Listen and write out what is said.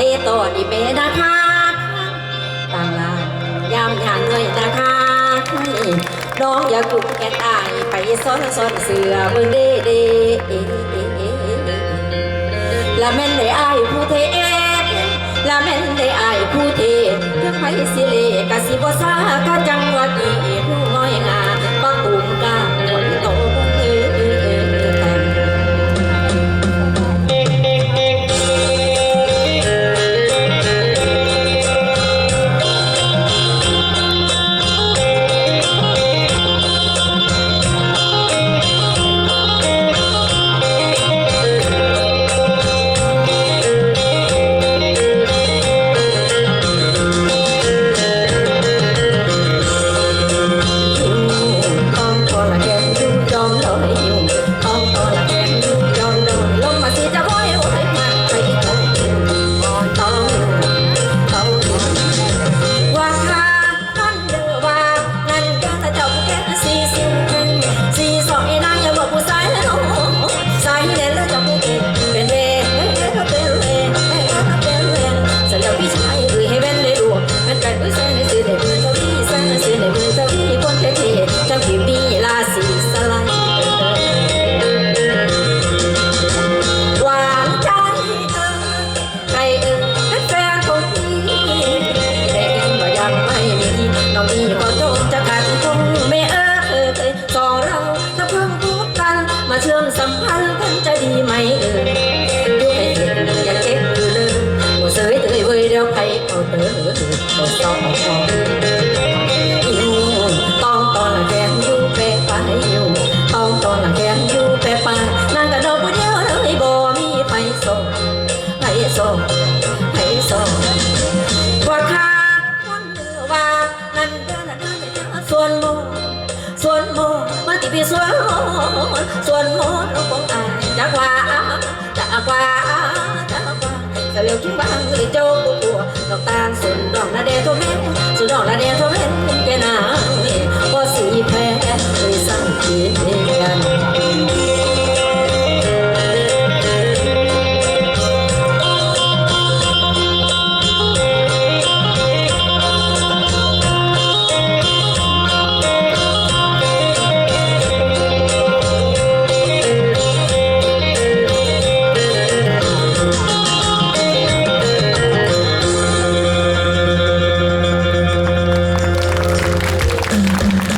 ไปต่อดีเปนะคะต่างลายามยางเงยนะคะน้องอย่ากุกแกตายไปซ้อนซ้อนเสือมึงเด้เด้ละแม่นได้อายผู้เทละแม่นได้อายผู้เทถึงไปสิเลกะสิบ่ซากะ เอาเตอตัวสองอยู่ต้องตอนละแกนอยู่เปไปอยู่ต้องตอนละแกนอยู่เปไปนั่งกันดอกผู้เดียวเลยบ่มีไผส่งไผส่งไผส่งว่าข้าคนเดือว่านั่นเดินนั่นเดินเดินส่วนโมส่วนโมมาติปีส่วนโมส่วนโมเราคงอ่านจากว่าจากว่า ว่าแต่เร็วคิดว่าเลยโจ้ปัวดอกตาลสุนดอกนาเดโทแมสุ